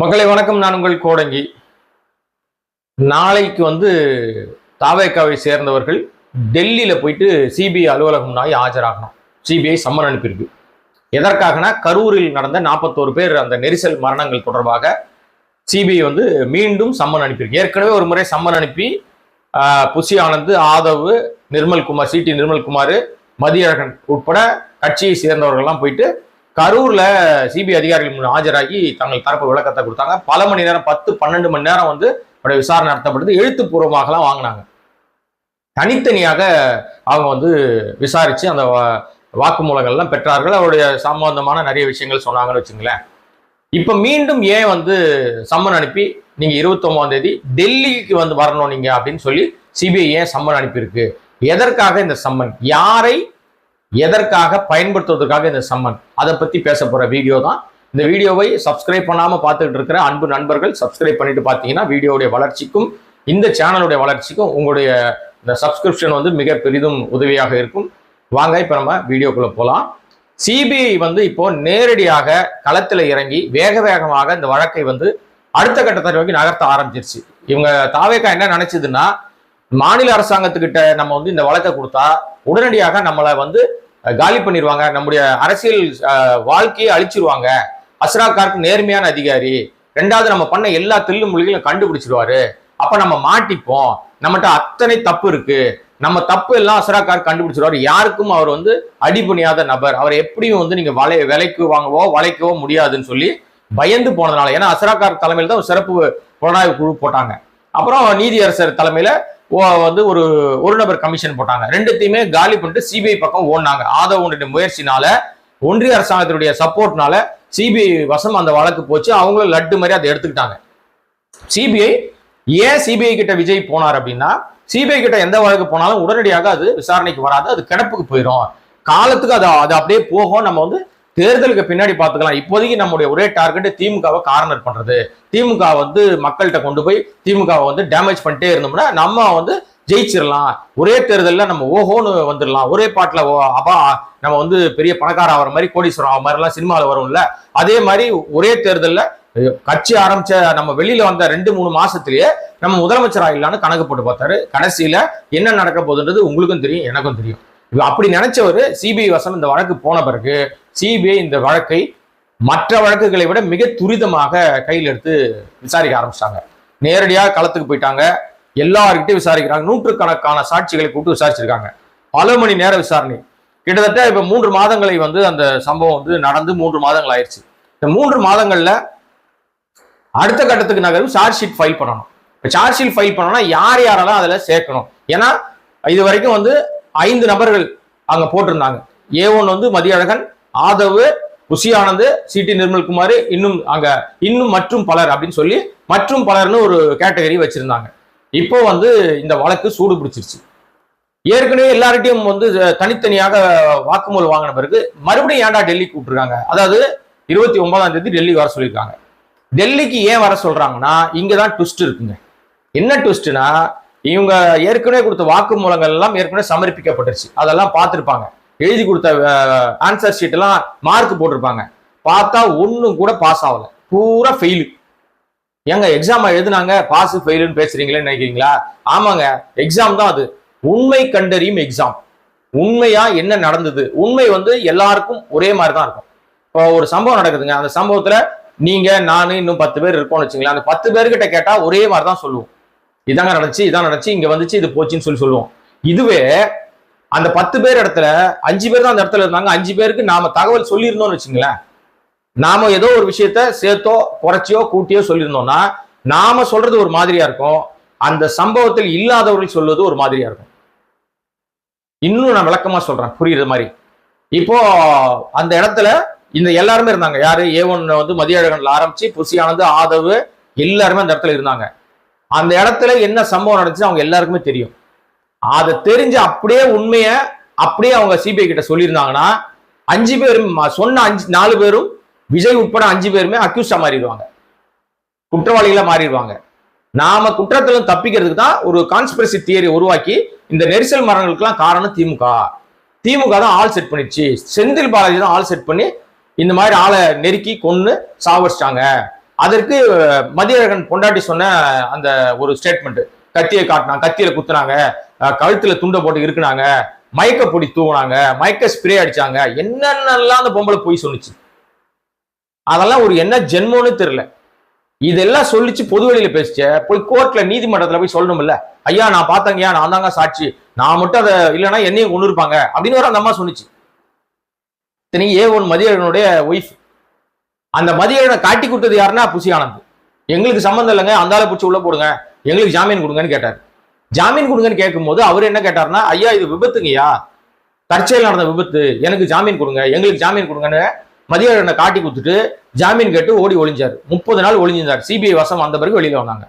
மக்களை வணக்கம். நான் உங்கள் கோடங்கி. நாளைக்கு வந்து தாவேக்காவை சேர்ந்தவர்கள் டெல்லியில் போயிட்டு சிபிஐ அலுவலகம் நாய் ஆஜராகணும். CBI summon அனுப்பியிருக்கு. எதற்காகனா கரூரில் நடந்த நாற்பத்தோரு பேர் அந்த நெரிசல் மரணங்கள் தொடர்பாக சிபிஐ வந்து மீண்டும் சம்மன் அனுப்பியிருக்கு. ஏற்கனவே ஒரு முறை சம்மன் அனுப்பி புஷி ஆனந்த் ஆதவ் நிர்மல்குமார் சிடி நிர்மல்குமார் மதியழகன் உட்பட கட்சியை சேர்ந்தவர்கள்லாம் போயிட்டு கரூர்ல சிபிஐ அதிகாரிகள் முன் ஆஜராகி தங்கள் தரப்பு விளக்கத்தை கொடுத்தாங்க. பல மணி நேரம் பத்து பன்னெண்டு மணி நேரம் வந்து அவருடைய விசாரணை நடத்தப்பட்டது. எழுத்துப்பூர்வமாகலாம் வாங்கினாங்க. தனித்தனியாக அவங்க வந்து விசாரிச்சு அந்த வாக்குமூலங்கள்லாம் பெற்றார்கள். அவருடைய சம்பந்தமான நிறைய விஷயங்கள் சொன்னாங்கன்னு வச்சுங்களேன். இப்போ மீண்டும் ஏன் வந்து சம்மன் அனுப்பி நீங்க இருபத்தொன்பதாம் தேதி டெல்லிக்கு வந்து வரணும் நீங்க அப்படின்னு சொல்லி சிபிஐ ஏன் சம்மன் அனுப்பியிருக்கு? எதற்காக இந்த சம்மன்? யாரை எதற்காக பயன்படுத்துவதற்காக இந்த சம்மன்? அதை பத்தி பேச போற வீடியோ தான். இந்த வீடியோவை சப்ஸ்கிரைப் பண்ணாம பார்த்துக்கிட்டு இருக்கிற அன்பு நண்பர்கள் சப்ஸ்கிரைப் பண்ணிட்டு பார்த்தீங்கன்னா வீடியோவுடைய வளர்ச்சிக்கும் இந்த சேனலுடைய வளர்ச்சிக்கும் உங்களுடைய இந்த சப்ஸ்கிரிப்ஷன் வந்து மிக பெரிதும் உதவியாக இருக்கும். வாங்க இப்போ நம்ம வீடியோக்குள்ள போகலாம் சிபிஐ வந்து இப்போ நேரடியாக களத்தில் இறங்கி வேக வேகமாக இந்த வழக்கை வந்து அடுத்த கட்டத்தை நோக்கி நகர்த்த ஆரம்பிச்சிருச்சு. இவங்க தாவேக்கா என்ன நினைச்சதுன்னா மாநில அரசாங்கத்துக்கிட்ட நம்ம வந்து இந்த வழக்கை கொடுத்தா உடனடியாக நம்மளை வந்து காலி பண்ணிடுவாங்க நம்முடைய அரசியல் வாழ்க்கையை அழிச்சிருவாங்க. அஸ்ரா நேர்மையான அதிகாரி. ரெண்டாவது நம்ம பண்ண எல்லா தில்லு மொழிகளும் கண்டுபிடிச்சிருவாரு. அப்ப நம்ம மாட்டிப்போம். நம்மகிட்ட அத்தனை தப்பு இருக்கு. நம்ம தப்பு எல்லாம் அஸ்ரா கார் கண்டுபிடிச்சிருவாரு. யாருக்கும் அவர் வந்து அடிபணியாத நபர். அவர் எப்படியும் வந்து நீங்க வலை விலைக்கு வாங்கவோ வளைக்கவோ முடியாதுன்னு சொல்லி பயந்து போனதுனால. ஏன்னா அஸ்ராக்கார் தலைமையில் தான் சிறப்பு புலனாய்வு குழு போட்டாங்க. அப்புறம் நீதியரசர் தலைமையில வந்து ஒரு ஒரு நபர் கமிஷன் போட்டாங்க. ரெண்டுத்தையுமே காலி பண்ணிட்டு சிபிஐ பக்கம் ஓடினாங்க. ஆதவனுடைய முயற்சினால ஒன்றிய அரசாங்கத்தினுடைய சப்போர்ட்னால சிபிஐ வசம் அந்த வழக்கு போச்சு. அவங்களும் லட்டு மாதிரி அதை எடுத்துக்கிட்டாங்க. சிபிஐ ஏன் சிபிஐ கிட்ட விஜய் போனார் அப்படின்னா சிபிஐ கிட்ட எந்த வழக்கு போனாலும் உடனடியாக அது விசாரணைக்கு வராது. அது கிடப்புக்கு போயிடும் காலத்துக்கு அது அது அப்படியே போகும். நம்ம வந்து தேர்தலுக்கு பின்னாடி பார்த்துக்கலாம். இப்போதைக்கு நம்முடைய ஒரே டார்கெட் திமுகவை கார்னர் பண்றது. திமுக வந்து மக்கள்கிட்ட கொண்டு போய் திமுகவை வந்து டேமேஜ் பண்ணிட்டே இருந்தோம்னா நம்ம வந்து ஜெயிச்சிடலாம் ஒரே தேர்தலில் நம்ம ஓஹோன்னு வந்துடலாம் ஒரே பாட்டில் அப்பா நம்ம வந்து பெரிய பணக்கார ஆகிற மாதிரி கோடீஸ்வரம் ஆகிற மாதிரிலாம் சினிமாவில் வரும்ல. அதே மாதிரி ஒரே தேர்தலில் கட்சி ஆரம்பிச்ச நம்ம வெளியில வந்த ரெண்டு மூணு மாசத்திலேயே நம்ம முதலமைச்சர் ஆகலான்னு கணக்கு போட்டு பார்த்தாரு. கடைசியில என்ன நடக்க போகுதுன்றது உங்களுக்கும் தெரியும் எனக்கும் தெரியும். அப்படி நினைச்சவர் சிபிஐ வசம் இந்த வழக்கு போன பிறகு சிபிஐ இந்த வழக்கை மற்ற வழக்குகளை விட மிக துரிதமாக கையில் எடுத்து விசாரிக்க ஆரம்பிச்சிட்டாங்க. நேரடியாக களத்துக்கு போயிட்டாங்க. எல்லார்கிட்டையும் விசாரிக்கிறாங்க. நூற்றுக்கணக்கான சாட்சிகளை கூப்பிட்டு விசாரிச்சிருக்காங்க. பல மணி நேர விசாரணை. கிட்டத்தட்ட இப்போ மூன்று மாதங்களை வந்து அந்த சம்பவம் வந்து நடந்து மூன்று மாதங்கள் ஆயிடுச்சு இந்த மூன்று மாதங்களில் அடுத்த கட்டத்துக்கு நகரும் சார்ஜ் ஷீட் ஃபைல் பண்ணணும். இப்போ சார்ஜ் ஷீட் ஃபைல் பண்ணணும்னா யார் யாரெல்லாம் அதில் சேர்க்கணும்? ஏன்னா இது வரைக்கும் வந்து ஐந்து நபர்கள் அங்கே போட்டிருந்தாங்க. ஏ ஒன் வந்து மதியழகன் ஆதவ் குஷி ஆனந்த் சிடி நிர்மல்குமார் இன்னும் அங்க இன்னும் மற்றும் பலர் அப்படின்னு சொல்லி மற்றும் பலர்னு ஒரு கேட்டகரி வச்சிருந்தாங்க. இப்போ வந்து இந்த வழக்கு சூடு பிடிச்சிருச்சு. ஏற்கனவே எல்லார்கிட்டையும் வந்து தனித்தனியாக வாக்குமூலம் வாங்கின பிறகு மறுபடியும் ஏன்டா டெல்லி கூப்பிட்டுருக்காங்க? அதாவது இருபத்தி ஒன்பதாம் தேதி டெல்லி வர சொல்லியிருக்காங்க. டெல்லிக்கு ஏன் வர சொல்றாங்கன்னா இங்க தான் ட்விஸ்ட் இருக்குங்க. என்ன ட்விஸ்ட்னா இவங்க ஏற்கனவே கொடுத்த வாக்குமூலங்கள் எல்லாம் ஏற்கனவே சமர்ப்பிக்கப்பட்டுருச்சு. அதெல்லாம் பார்த்துருப்பாங்க. எழுதி கொடுத்த ஆன்சர் ஷீட் எல்லாம் மார்க் போட்டிருப்பாங்க. பார்த்தா ஒன்றும் கூட பாஸ் ஆகல. பூரா ஃபெயிலு ஏங்க எக்ஸாம் எழுதுனாங்க பாஸ் ஃபெயிலுன்னு பேசுறீங்களேன்னு நினைக்கிறீங்களா? ஆமாங்க எக்ஸாம் தான் அது. உண்மை கண்டறியும் எக்ஸாம் உண்மையா என்ன நடந்தது? உண்மை வந்து எல்லாருக்கும் ஒரே மாதிரி தான் இருக்கும். இப்போ ஒரு சம்பவம் நடக்குதுங்க. அந்த சம்பவத்துல நீங்க நானு இன்னும் பத்து பேர் இருக்கோம்னு வச்சுங்களேன். அந்த பத்து பேர்கிட்ட கேட்டா ஒரே மாதிரி தான் சொல்லுவோம். இதாங்க நடந்துச்சு இதான் நடந்துச்சு இங்க வந்துச்சு இது போச்சுன்னு சொல்லி சொல்லுவோம். இதுவே அந்த பத்து பேர் இடத்துல அஞ்சு பேர் தான் அந்த இடத்துல இருந்தாங்க. அஞ்சு பேருக்கு நாம தகவல் சொல்லியிருந்தோம்னு வச்சுங்களேன் நாம ஏதோ ஒரு விஷயத்த சேர்த்தோ குறைச்சியோ கூட்டியோ சொல்லியிருந்தோம்னா நாம சொல்றது ஒரு மாதிரியா இருக்கும். அந்த சம்பவத்தில் இல்லாதவர்கள் சொல்வது ஒரு மாதிரியா இருக்கும். இன்னும் நான் விளக்கமா சொல்றேன். புரியுற மாதிரி. இப்போ அந்த இடத்துல இந்த எல்லாருமே இருந்தாங்க. யாரு? ஏ ஒன் வந்து மதியழகன்ல ஆரம்பிச்சு புசியானது ஆதவு எல்லாருமே அந்த இடத்துல இருந்தாங்க. அந்த இடத்துல என்ன சம்பவம் நடந்துச்சு அவங்க எல்லாருக்குமே தெரியும். அதை தெரிஞ்சு அப்படியே உண்மையை அப்படியே அவங்க சிபிஐ கிட்ட சொல்லியிருந்தாங்கன்னா அஞ்சு பேரும் சொன்ன அஞ்சு நாலு பேரும் விஜய் உட்பட அஞ்சு பேருமே அக்யூஸ்டா மாறிடுவாங்க. குற்றவாளிகளா மாறிடுவாங்க. நாம குற்றத்திலும் தப்பிக்கிறதுக்கு தான் ஒரு கான்ஸ்பிரசி தியரி உருவாக்கி இந்த நெரிசல் மரணங்களுக்கெல்லாம் காரணம் திமுக. திமுக தான் ஆள் செட் பண்ணிடுச்சு. செந்தில் பாலாஜி தான் ஆள் செட் பண்ணி இந்த மாதிரி ஆளை நெருக்கி கொன்று சாவடிச்சிட்டாங்க. அதற்கு மதியழகன் பொண்டாட்டி சொன்ன அந்த ஒரு ஸ்டேட்மெண்ட் கத்தியை காட்டினாங்க கத்தியில குத்துனாங்க கழுத்துல துண்டை போட்டு இருக்குனாங்க மயக்க பொடி தூவினாங்க மயக்க ஸ்ப்ரே அடிச்சாங்க என்னென்னலாம் அந்த பொம்பளை போய் சொல்லிச்சு அதெல்லாம் ஒரு என்ன ஜென்மோன்னு தெரியல. இதெல்லாம் சொல்லிச்சு பொதுவெளியில பேசிச்ச போய் கோர்ட்ல நீதிமன்றத்துல போய் சொல்லணும்ல. ஐயா நான் பார்த்தங்கய்யா நான் தாங்க சாட்சி. நான் மட்டும் அதை இல்லைன்னா என்னையும் கொண்டு இருப்பாங்க அப்படின்னு வர அந்த அம்மா சொன்னுச்சு. இத்தனைக்கு ஏ ஒன் மதியழகனுடைய ஒய்ஃப் அந்த மதியனை காட்டி கொடுத்தது யாருன்னா புசி ஆனந்த். எங்களுக்கு சம்மந்தம் இல்லைங்க அந்த ஆளை பிடிச்சி உள்ள போடுங்க எங்களுக்கு ஜாமீன் கொடுங்கன்னு கேட்டார். ஜாமீன் கொடுங்கன்னு கேட்கும்போது அவர் என்ன கேட்டார்னா ஐயா இது விபத்துங்கய்யா. தற்செயல் நடந்த விபத்து எனக்கு ஜாமீன் கொடுங்க எங்களுக்கு ஜாமீன் கொடுங்கன்னு மதியனை காட்டி கொடுத்துட்டு ஜாமீன் கேட்டு ஓடி ஒளிஞ்சார். முப்பது நாள் ஒளிஞ்சிருந்தார். சிபிஐ வசம் வந்த பிறகு வெளியில வந்தாங்க.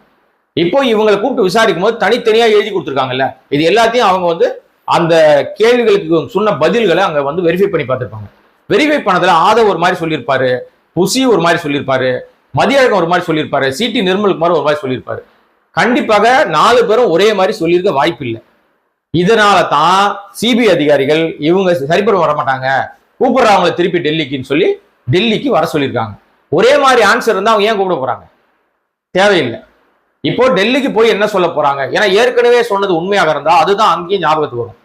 இப்போ இவங்களை கூப்பிட்டு விசாரிக்கும் போது தனித்தனியா எழுதி கொடுத்துருக்காங்கல்ல. இது எல்லாத்தையும் அவங்க வந்து அந்த கேள்விகளுக்கு சொன்ன பதில்களை அங்க வந்து வெரிஃபை பண்ணி பார்த்துருப்பாங்க. வெரிஃபை பண்ணதுல ஆதவ் ஒரு மாதிரி சொல்லியிருப்பாரு. புசி ஒரு மாதிரி சொல்லியிருப்பாரு மதியழகன் ஒரு மாதிரி சொல்லியிருப்பாரு சிடி நிர்மல்குமார் ஒரு மாதிரி சொல்லியிருப்பாரு. கண்டிப்பாக நாலு பேரும் ஒரே மாதிரி சொல்லியிருக்க வாய்ப்பு இல்லை இதனால தான் சிபிஐ அதிகாரிகள் இவங்க சரிபட வர மாட்டாங்க கூப்பிடுறவங்களை திருப்பி டெல்லிக்குன்னு சொல்லி டெல்லிக்கு வர சொல்லியிருக்காங்க. ஒரே மாதிரி ஆன்சர் இருந்தால் அவங்க ஏன் கூப்பிட போறாங்க? தேவையில்லை. இப்போ டெல்லிக்கு போய் என்ன சொல்ல போறாங்க? ஏன்னா ஏற்கனவே சொன்னது உண்மையாக இருந்தா அதுதான் அங்கேயும் ஞாபகத்துக்கு வரும்.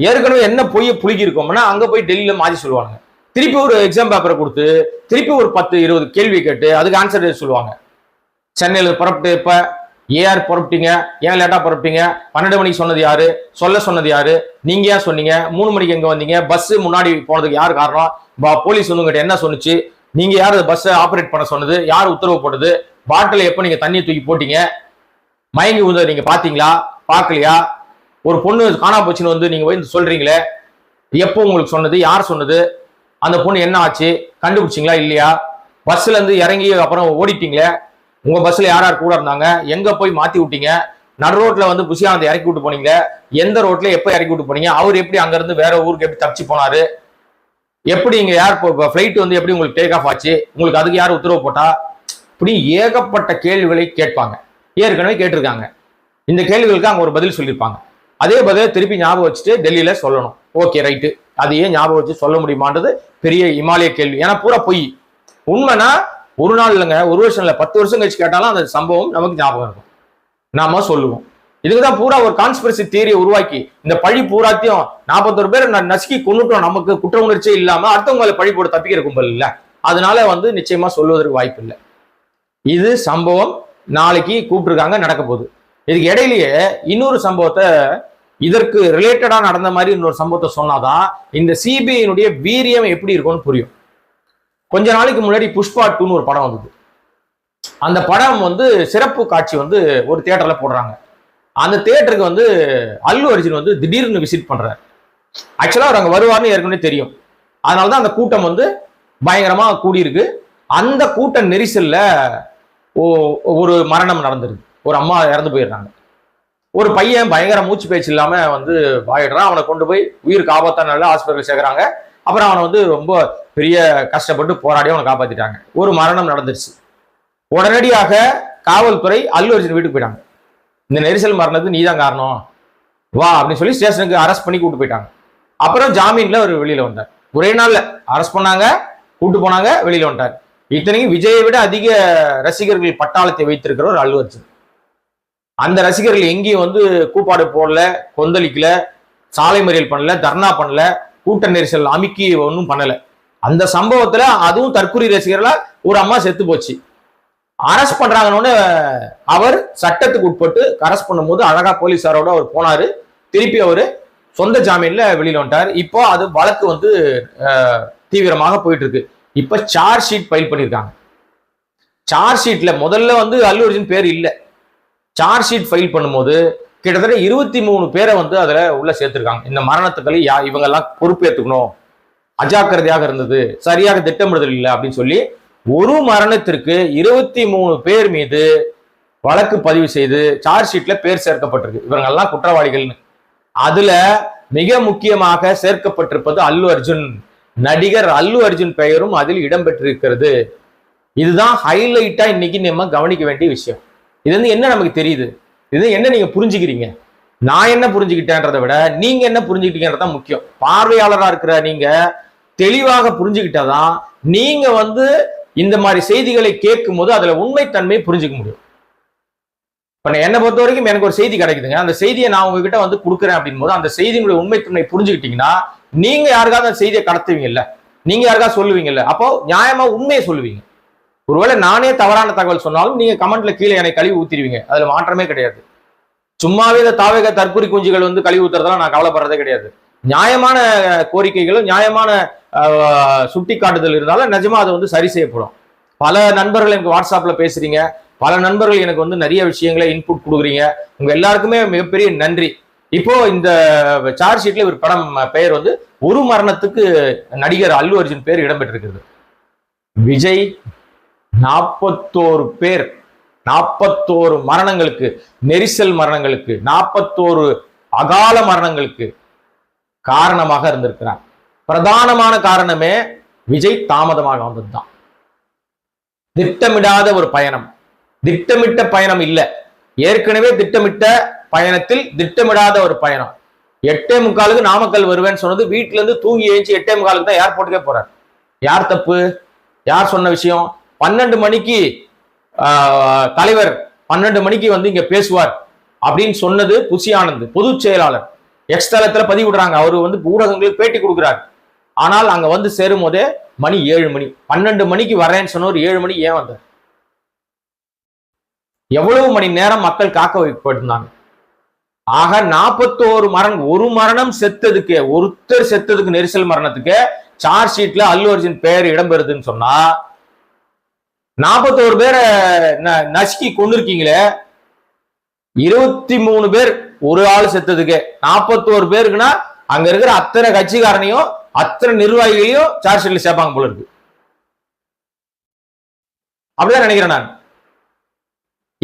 ஏற்கனவே என்ன பொய்ய புழுகி இருக்கோம்னா அங்க போய் டெல்லியில மாற்றி சொல்லுவாங்க திருப்பி ஒரு எக்ஸாம் பேப்பரை கொடுத்து திருப்பி ஒரு பத்து இருபது கேள்வி கேட்டு அதுக்கு ஆன்சர் சொல்லுவாங்க. சென்னையில் புறப்பட்டு இப்போ ஏஆர் புறப்பட்டீங்க ஏன் லேட்டாக புறப்பட்டீங்க? பன்னெண்டு மணிக்கு சொன்னது யாரு? சொல்ல சொன்னது யாரு? நீங்க ஏன் சொன்னீங்க? மூணு மணிக்கு எங்கே வந்தீங்க? பஸ் முன்னாடி போனதுக்கு யார் காரணம்? போலீஸ் வந்து உங்ககிட்ட என்ன சொன்னுச்சு? நீங்க யார்? பஸ்ஸை ஆப்ரேட் பண்ண சொன்னது? யார் உத்தரவு போட்டது? பாட்டில் எப்போ நீங்க தண்ணியை தூக்கி போட்டீங்க? மயங்கி விழுந்ததை நீங்க பாத்தீங்களா பார்க்கலையா? ஒரு பொண்ணு காணா போச்சுன்னு வந்து நீங்க போய் சொல்றீங்களே? எப்போ உங்களுக்கு சொன்னது? யார் சொன்னது? அந்த பொண்ணு என்ன ஆச்சு? கண்டுபிடிச்சிங்களா இல்லையா? பஸ்ல இருந்து இறங்கி அப்புறம் ஓடிட்டீங்களே? உங்க பஸ்ல யார் யார் கூட இருந்தாங்க? எங்க போய் மாத்தி விட்டீங்க? நடு ரோட்ல வந்து புசியானதை இறக்கி விட்டு போனீங்க எந்த ரோட்ல எப்ப இறக்கி விட்டு போனீங்க? அவர் எப்படி அங்க இருந்து வேற ஊருக்கு எப்படி தப்பிச்சு போனாரு? எப்படி இங்க யார் ஃபிளைட் வந்து எப்படி உங்களுக்கு டேக் ஆஃப் ஆச்சு? உங்களுக்கு அதுக்கு யார் உத்தரவு போட்டா? இப்படி ஏகப்பட்ட கேள்விகளை கேட்பாங்க. ஏற்கனவே கேட்டிருக்காங்க. இந்த கேள்விகளுக்கு அங்க ஒரு பதில் சொல்லியிருப்பாங்க. அதே பதில் திருப்பி ஞாபகம் வச்சுட்டு டெல்லியில சொல்லணும். Okay right. அதையே ஞாபகம் வச்சு சொல்ல முடியுமான்றது பெரிய இமாலய கேள்வி. ஏன்னா பூரா பொய். உண்மைனா ஒரு நாள் இல்லைங்க ஒரு வருஷம் இல்லை பத்து வருஷம் கழிச்சு கேட்டாலும் அந்த சம்பவம் நமக்கு ஞாபகம் இருக்கும். நாம சொல்லுவோம். இதுக்கு தான் பூரா ஒரு கான்ஸ்பிரசி தியரியை உருவாக்கி இந்த பழி பூராத்தையும் நாற்பத்தொரு பேர் ந- நசுக்கி கொண்டுட்டோம் நமக்கு குற்ற உணர்ச்சியே இல்லாம அடுத்தவங்களை பழி போட்டு தப்பிக்கிற கும்பல் இல்ல. அதனால வந்து நிச்சயமா சொல்வதற்கு வாய்ப்பு இல்லை. இது சம்பவம் நாளைக்கு கூப்பிட்டுருக்காங்க நடக்க போகுது. இதுக்கு இடையிலேயே இன்னொரு சம்பவத்தை இதற்கு ரிலேட்டடா நடந்த மாதிரி இன்னொரு சம்பவத்தை சொன்னாதான் இந்த சிபிஐனுடைய வீரியம் எப்படி இருக்கும்னு புரியும். கொஞ்ச நாளைக்கு முன்னாடி புஷ்பா டூன்னு ஒரு படம் வந்தது. அந்த படம் வந்து சிறப்பு காட்சி வந்து ஒரு தியேட்டர்ல போடுறாங்க. அந்த தியேட்டருக்கு வந்து அல்லு அர்ஜுன் வந்து திடீர்னு விசிட் பண்றாரு. ஆக்சுவலா அவர் அங்கே வருவார்னு ஏற்கனவே தெரியும். அதனால தான் அந்த கூட்டம் வந்து பயங்கரமா கூடியிருக்கு. அந்த கூட்ட நெரிசல்ல ஓ- ஒரு மரணம் நடந்திருக்கு. ஒரு அம்மா இறந்து போயிடுறாங்க. ஒரு பையன் பயங்கர மூச்சு பேச்சு இல்லாம வந்து பாயிடுறான். அவனை கொண்டு போய் உயிருக்கு ஆபத்தான ஹாஸ்பிட்டல் சேர்க்குறாங்க. அப்புறம் அவனை வந்து ரொம்ப பெரிய கஷ்டப்பட்டு போராடி அவனை காப்பாத்திட்டாங்க. ஒரு மரணம் நடந்துருச்சு. உடனடியாக காவல்துறை அல்லு அர்ஜுன் வீட்டுக்கு போயிட்டாங்க. இந்த நெரிசல் மரணத்துக்கு நீதான் காரணம். வா அப்படின்னு சொல்லி ஸ்டேஷனுக்கு அரெஸ்ட் பண்ணி கூட்டு போயிட்டாங்க. அப்புறம் ஜாமீன்ல அவர் வெளியில வந்தார் ஒரே நாள்ல அரெஸ்ட் பண்ணாங்க கூட்டு போனாங்க வெளியில வந்துட்டார். இத்தனைக்கும் விஜயை விட அதிக ரசிகர்கள் பட்டாளத்தை வைத்திருக்கிற ஒரு அல்லு அர்ஜுன். அந்த ரசிகர்கள் எங்கேயும் வந்து கூப்பாடு போடல கொந்தளிக்கல சாலை மறியல் பண்ணல தர்ணா பண்ணல கூட்ட நெரிசல் அமுக்கி ஒன்றும் பண்ணல. அந்த சம்பவத்துல அதுவும் தற்கொலை ரசிகர்களா ஒரு அம்மா செத்து போச்சு. அரெஸ்ட் பண்றாங்கன்னு அவர் சட்டத்துக்கு உட்பட்டு அரெஸ்ட் பண்ணும்போது அழகா போலீஸாரோட அவர் போனாரு. திருப்பி அவர் சொந்த ஜாமீன்ல வெளியில வந்துட்டார். இப்போ அது வழக்கு வந்து தீவிரமாக போயிட்டு இருக்கு இப்ப சார்ஜ் ஷீட் ஃபைல் பண்ணியிருக்காங்க சார்ஜ் ஷீட்ல முதல்ல வந்து அல்லு அர்ஜுன் பேர் இல்லை. சார்ஜ் ஷீட் ஃபைல் பண்ணும்போது கிட்டத்தட்ட இருபத்தி மூணு பேரை வந்து அதில் உள்ள சேர்த்துருக்காங்க. இந்த மரணத்துக்களை யா இவங்கெல்லாம் பொறுப்பேற்றுக்கணும் அஜாக்கிரதையாக இருந்தது. சரியாக திட்டமிடுதல் இல்லை அப்படின்னு சொல்லி ஒரு மரணத்திற்கு இருபத்தி மூணு பேர் மீது வழக்கு பதிவு செய்து சார்ஜ் ஷீட்ல பேர் சேர்க்கப்பட்டிருக்கு. இவங்கெல்லாம் குற்றவாளிகள்னு அதுல மிக முக்கியமாக சேர்க்கப்பட்டிருப்பது அல்லு அர்ஜுன். நடிகர் அல்லு அர்ஜுன் பெயரும் அதில் இடம்பெற்றிருக்கிறது. இதுதான் ஹைலைட்டா இன்னைக்கு நம்ம கவனிக்க வேண்டிய விஷயம். இது வந்து என்ன நமக்கு தெரியுது? இது என்ன நீங்க புரிஞ்சுக்கிறீங்க? நான் என்ன புரிஞ்சுக்கிட்டேன்றதை விட நீங்க என்ன புரிஞ்சுக்கிட்டீங்கன்றது முக்கியம். பார்வையாளரா இருக்கிற நீங்க தெளிவாக புரிஞ்சுக்கிட்டாதான் நீங்க வந்து இந்த மாதிரி செய்திகளை கேட்கும் போது அதுல உண்மைத்தன்மையை புரிஞ்சுக்க முடியும். இப்ப நான் என்னை பொறுத்த வரைக்கும் எனக்கு ஒரு செய்தி கிடைக்குதுங்க. அந்த செய்தியை நான் உங்ககிட்ட வந்து கொடுக்குறேன் அப்படின் போது அந்த செய்தியினுடைய உண்மைத்தன்மை புரிஞ்சுக்கிட்டீங்கன்னா நீங்க யாருக்காவது அந்த செய்தியை கடத்துவீங்கல்ல? நீங்க யாருக்காவது சொல்லுவீங்கல்ல? அப்போ நியாயமா உண்மையை சொல்லுவீங்க. ஒருவேளை நானே தவறான தகவல் சொன்னாலும் நீங்க கமெண்ட்ல கீழே எனக்கு கழுவி ஊத்திடுவீங்க. அதுல மாற்றமே கிடையாது. சும்மாவே இந்த தாவேக தற்குறி குஞ்சுகள் வந்து கழுவி ஊத்துறதெல்லாம் நான் கவலைப்படுறதே கிடையாது. நியாயமான கோரிக்கைகளும் நியாயமான சுட்டி காட்டுதல் இருந்தாலும் நிஜமா அது வந்து சரி செய்யப்படும். பல நண்பர்கள் எனக்கு வாட்ஸ்அப்ல பேசுறீங்க. பல நண்பர்கள் எனக்கு வந்து நிறைய விஷயங்களை இன்புட் கொடுக்குறீங்க. உங்க எல்லாருக்குமே மிகப்பெரிய நன்றி. இப்போ இந்த சார்ஜ் ஷீட்ல ஒரு படம் பெயர் வந்து ஒரு மரணத்துக்கு நடிகர் அல்லு அர்ஜுன் பேர் இடம்பெற்றிருக்கிறது. விஜய் நாற்பத்தோரு பேர் நாற்பத்தோரு மரணங்களுக்கு நெரிசல் மரணங்களுக்கு நாற்பத்தோரு அகால மரணங்களுக்கு காரணமாக இருந்திருக்கிறார். பிரதானமான காரணமே விஜய் தாமதமாக வந்ததுதான். திட்டமிடாத ஒரு பயணம். திட்டமிட்ட பயணம் இல்ல. ஏற்கனவே திட்டமிட்ட பயணத்தில் திட்டமிடாத ஒரு பயணம். எட்டே முக்காலுக்கு நாமக்கல் வருவேன்னு சொன்னது வீட்டுல இருந்து தூங்கி எழுச்சி எட்டே முக்காலுக்கு தான் ஏர்போர்ட்டுக்கே போறார். யார் தப்பு? யார் சொன்ன விஷயம்? பன்னெண்டு மணிக்கு ஆஹ், தலைவர் பன்னெண்டு மணிக்கு வந்து இங்க பேசுவார் அப்படின்னு சொன்னது புசி ஆனந்த் பொதுச் செயலாளர். எக்ஸ்தலத்துல பதிவிடுறாங்க அவர் வந்து ஊடகங்களுக்கு பேட்டி கொடுக்குறாரு. ஆனால் அங்க வந்து சேரும் போதே மணி ஏழு மணி. பன்னெண்டு மணிக்கு வரேன்னு சொன்னவர் ஏழு மணி ஏன் வந்தார்? எவ்வளவு மணி நேரம் மக்கள் காக்க வைக்கப்பட்டிருந்தாங்க ஆக நாற்பத்தோரு மரணம் ஒரு மரணம் செத்ததுக்கு ஒருத்தர் செத்ததுக்கு நெரிசல் மரணத்துக்கு சார்ஜ் ஷீட்ல அல்லு அர்ஜுன் பெயர் இடம்பெறுதுன்னு சொன்னா நாற்பத்தோரு பேரை ந- நசுக்கி கொண்டிருக்கீங்களே இருபத்தி மூணு பேர் ஒரு ஆள் செத்ததுக்கு. நாற்பத்தோரு பேருக்குன்னா அங்க இருக்கிற அத்தனை கட்சிக்காரனையும் அத்தனை நிர்வாகிகளையும் சார்ஜ் ஷீட்ல சேர்ப்பாங்க போல இருக்கு. அப்படிதான் நினைக்கிறேன் நான்.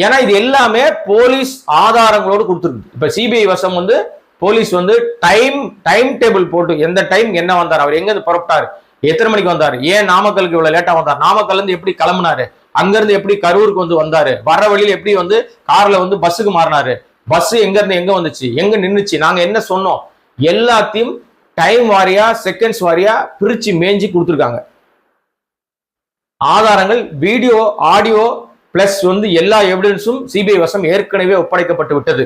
ஏன்னா இது எல்லாமே போலீஸ் ஆதாரங்களோடு கொடுத்துருக்கு. இப்ப சிபிஐ வசம் வந்து போலீஸ் வந்து டைம் டைம் டேபிள் போட்டு எந்த டைம் என்ன வந்தார் அவர் எங்க இருந்து புறப்பட்டாரு எத்தனை மணிக்கு வந்தாரு? ஏன் நாமக்கலுக்கு இவ்வளவு லேட்டா வந்தார்? நாமக்கல்ல இருந்து எப்படி கிளம்புனாரு? அங்கிருந்து எப்படி கரூருக்கு வந்து வந்தாரு? வர வழியில எப்படி வந்து கார்ல வந்து பஸ்ஸுக்கு மாறினாரு? பஸ் எங்க இருந்து எங்க வந்துச்சு? எங்க நின்றுச்சு நாங்க என்ன சொன்னோம்? எல்லாத்தையும் டைம் வாரியா செகண்ட்ஸ் வாரியா பிரிச்சு மேஞ்சி கொடுத்துருக்காங்க. ஆதாரங்கள் வீடியோ ஆடியோ பிளஸ் வந்து எல்லா எவிடன்ஸும் சிபிஐ வசம் ஏற்கனவே ஒப்படைக்கப்பட்டு விட்டது.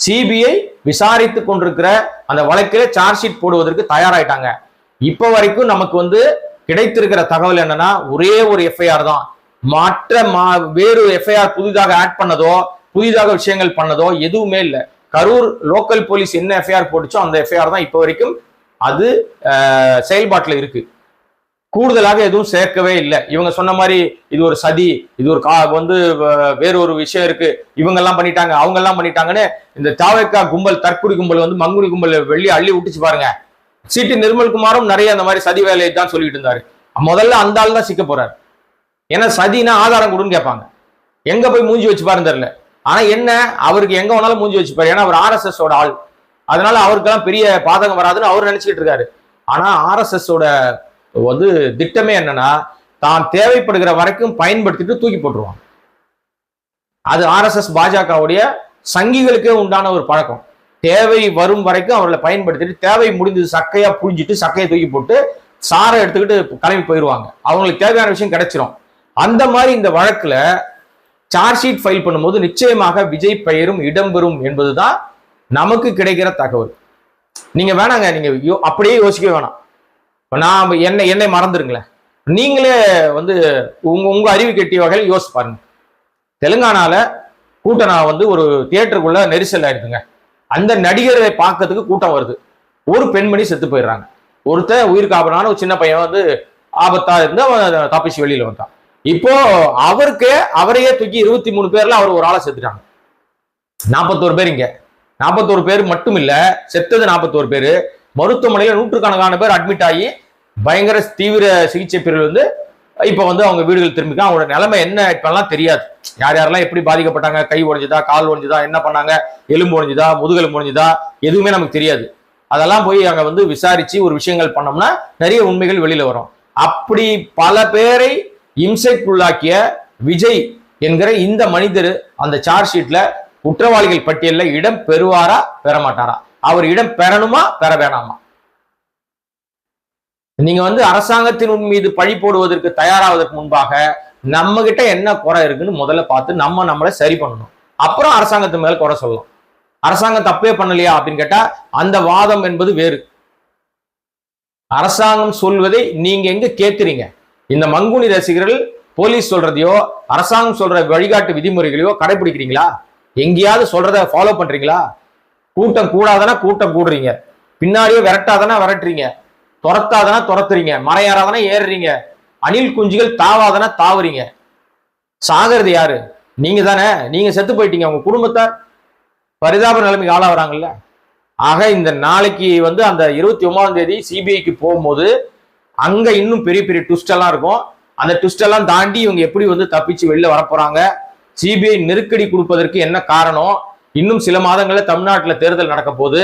சிபிஐ விசாரித்து கொண்டிருக்கிற அந்த வழக்கில் சார்ஜ் ஷீட் போடுவதற்கு தயாராயிட்டாங்க. இப்போ வரைக்கும் நமக்கு வந்து கிடைத்திருக்கிற தகவல் என்னன்னா ஒரே ஒரு எஃப்ஐஆர் தான். மற்ற மா- வேறு எஃப்ஐஆர் புதிதாக ஆட் பண்ணதோ புதிதாக விஷயங்கள் பண்ணதோ எதுவுமே இல்லை. கரூர் லோக்கல் போலீஸ் என்ன எஃப்ஐஆர் போட்டுச்சோ அந்த எஃப்ஐஆர் தான் இப்போ வரைக்கும் அது செயல்பாட்டில் இருக்கு. கூடுதலாக எதுவும் சேர்க்கவே இல்லை. இவங்க சொன்ன மாதிரி இது ஒரு சதி இது ஒரு கா வந்து வேற ஒரு விஷயம் இருக்கு. இவங்க எல்லாம் பண்ணிட்டாங்க அவங்க எல்லாம் பண்ணிட்டாங்கன்னு இந்த தாவேக்கா கும்பல் தற்குடி கும்பல் வந்து மங்குடி கும்பல் வெளியே அள்ளி விட்டுச்சு பாருங்க. சிட்டி நிர்மல்குமாரும் நிறைய அந்த மாதிரி சதி வேலையை தான் சொல்லிட்டு இருந்தாரு. முதல்ல அந்த ஆள் தான் சிக்க போறாரு. ஏன்னா சதினா ஆதாரம் கொடுன்னு கேட்பாங்க. எங்க போய் மூஞ்சி வச்சு பாருன்னு தெரியல. ஆனா என்ன அவருக்கு எங்க வேணாலும் மூஞ்சி வச்சுப்பாரு ஏன்னா அவர் ஆர்எஸ்எஸ் ஓட ஆள். அதனால அவருக்கெல்லாம் பெரிய பாதகம் வராதுன்னு அவர் நினைச்சுக்கிட்டு இருக்காரு. ஆனா ஆர்எஸ்எஸ் ஓட வந்து திட்டமே என்னன்னா தான் தேவைப்படுகிற வரைக்கும் பயன்படுத்திட்டு தூக்கி போட்டுருவாங்க. அது ஆர்எஸ்எஸ் பாஜகவுடைய சங்கிகளுக்கே உண்டான ஒரு பழக்கம். தேவை வரும் வரைக்கும் அவர்களை பயன்படுத்திட்டு தேவை முடிந்தது சக்கையா புழிஞ்சிட்டு சக்கையை தூக்கி போட்டு சாரை எடுத்துக்கிட்டு கிளம்பி போயிடுவாங்க. அவங்களுக்கு தேவையான விஷயம் கிடைச்சிரும். அந்த மாதிரி இந்த வழக்குல சார்ஜ் ஷீட் ஃபைல் பண்ணும்போது நிச்சயமாக விஜய் பெயரும் இடம்பெறும் என்பதுதான் நமக்கு கிடைக்கிற தகவல். நீங்க வேணாங்க நீங்க அப்படியே யோசிக்க வேணாம். நான் என்னை என்னை மறந்துருங்களேன். நீங்களே வந்து உங்க உங்க அறிவு கெட்டிய வகையில் யோசிச்சு பாருங்க. தெலுங்கானால கூட்டணா நான் வந்து ஒரு தியேட்டருக்குள்ள நெரிசல் ஆயிடுதுங்க அந்த நடிகரை பார்க்கறதுக்கு கூட்டம் வருது. ஒரு பெண்மணி செத்து போயிடுறாங்க. ஒருத்தன் உயிருக்கு காப்பனான ஒரு சின்ன பையன் வந்து ஆபத்தா இருந்து அவன் தப்பிச்சு வெளியில வந்தான் இப்போ அவருக்கு அவரையே தூக்கி இருபத்தி மூணு பேர்ல அவர் ஒரு ஆளை செத்துட்டாங்க. நாற்பத்தோரு பேர் இங்க. நாற்பத்தோரு பேர் மட்டும் இல்ல செத்தது நாற்பத்தோரு பேர். மருத்துவமனையில் நூற்றுக்கணக்கான பேர் அட்மிட் ஆகி பயங்கர தீவிர சிகிச்சை பிரிவில் வந்து இப்போ வந்து அவங்க வீடுகள் திரும்பிக்க அவங்களோட நிலைமை என்ன இப்பெல்லாம் தெரியாது. யார் யாரெல்லாம் எப்படி பாதிக்கப்பட்டாங்க? கை உடைஞ்சுதா? கால் உடைஞ்சுதா? என்ன பண்ணாங்க? எலும்பு உடைஞ்சுதா? முதுகெலும்பு உடைஞ்சுதா? எதுவுமே நமக்கு தெரியாது. அதெல்லாம் போய் அங்கே வந்து விசாரிச்சு ஒரு விஷயங்கள் பண்ணோம்னா நிறைய உண்மைகள் வெளியில வரும். அப்படி பல பேரை இம்சைக்குள்ளாக்கிய விஜய் என்கிற இந்த மனிதர் அந்த சார்ஜ் ஷீட்ல குற்றவாளிகள் பட்டியலில் இடம் பெறுவாரா? பெற மாட்டாரா அவர் இடம் பெறணுமா? பெற வேணாமா? நீங்க வந்து அரசாங்கத்தின் மீது பழி போடுவதற்கு தயாராவதற்கு முன்பாக நம்ம கிட்ட என்ன குறை இருக்குன்னு முதல்ல பார்த்து நம்ம நம்மளை சரி பண்ணணும். அப்புறம் அரசாங்கத்து மேல குறை சொல்லலாம். அரசாங்கம் தப்பே பண்ணலையா அப்படின்னு கேட்டா அந்த வாதம் என்பது வேறு. அரசாங்கம் சொல்வதை நீங்க எங்க கேட்குறீங்க? இந்த மங்குனி ரசிகர்கள் போலீஸ் சொல்றதையோ அரசாங்கம் சொல்ற வழிகாட்டு விதிமுறைகளையோ கடைபிடிக்கிறீங்களா எங்கேயாவது சொல்றத ஃபாலோ பண்றீங்களா? கூட்டம் கூடாதனா கூட்டம் கூடுறீங்க. பின்னாடியே விரட்டாதனா விரட்டுறீங்க. துரத்தாதனா துரத்துறீங்க. மறையாறாதனா ஏறாதனா ஏறுறீங்க. அணில் குஞ்சுகள் தாவாதனா தாவுறீங்க. சாகிறது யாரு? நீங்க தானே நீங்க செத்து போயிட்டீங்க. உங்க குடும்பத்தார் பரிதாப நிலைமைக்கு ஆளாகிறாங்கல்ல ஆக இந்த நாளைக்கு வந்து அந்த இருபத்தி ஒன்பதாம் தேதி சிபிஐக்கு போகும்போது அங்க இன்னும் பெரிய பெரிய ட்விஸ்ட் எல்லாம் இருக்கும். அந்த ட்விஸ்ட் எல்லாம் தாண்டி இவங்க எப்படி வந்து தப்பிச்சு வெளில வரப்போறாங்க? சிபிஐ நெருக்கடி கொடுப்பதற்கு என்ன காரணம்? இன்னும் சில மாதங்களில் தமிழ்நாட்டில் தேர்தல் நடக்க போகுது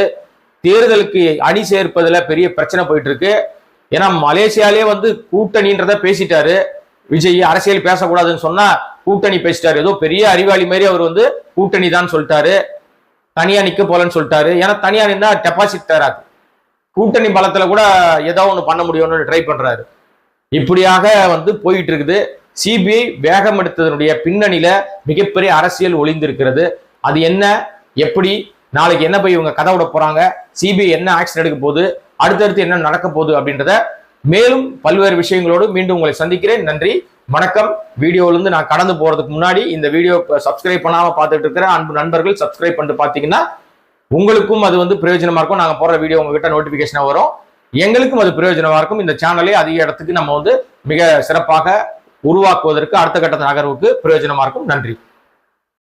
தேர்தலுக்கு அணி சேர்ப்பதில் பெரிய பிரச்சனை போயிட்டு இருக்கு ஏன்னா மலேசியாலே வந்து கூட்டணின்றத பேசிட்டாரு. விஜய் அரசியல் பேசக்கூடாதுன்னு சொன்னா கூட்டணி பேசிட்டாரு. ஏதோ பெரிய அறிவாளி மாதிரி அவர் வந்து கூட்டணி தான் சொல்லிட்டாரு. தனியா நிக்க போலன்னு சொல்லிட்டாரு. ஏன்னா தனியா நின்னா டெபாசிட் தராது. கூட்டணி பலத்துல கூட ஏதோ ஒன்று பண்ண முடியும்னு ட்ரை பண்றாரு. இப்படியாக வந்து போயிட்டு இருக்குது சிபிஐ வேகம் எடுத்ததனுடைய பின்னணியில மிகப்பெரிய அரசியல் ஒளிந்திருக்கிறது. அது என்ன? எப்படி? நாளைக்கு என்ன போய் இவங்க கதை விட போறாங்க? சிபிஐ என்ன ஆக்ஷன் எடுக்க போகுது? அடுத்தடுத்து என்ன நடக்க போகுது அப்படின்றத மேலும் பல்வேறு விஷயங்களோடு மீண்டும் உங்களை சந்திக்கிறேன். நன்றி. வணக்கம். வீடியோலேருந்து நான் கடந்து போறதுக்கு முன்னாடி இந்த வீடியோ சப்ஸ்கிரைப் பண்ணாம பார்த்துட்டு இருக்கிற அன்பு நண்பர்கள் சப்ஸ்கிரைப் பண்ணிட்டு பாத்தீங்கன்னா உங்களுக்கும் அது வந்து பிரயோஜனமா இருக்கும். நாங்க போடுற வீடியோ உங்ககிட்ட நோட்டிபிகேஷனா வரும். எங்களுக்கும் அது பிரயோஜனமா இருக்கும். இந்த சேனலை அதிக இடத்துக்கு நம்ம வந்து மிக சிறப்பாக உருவாக்குவதற்கு அடுத்த கட்ட நகர்வுக்கு பிரயோஜனமா இருக்கும். நன்றி.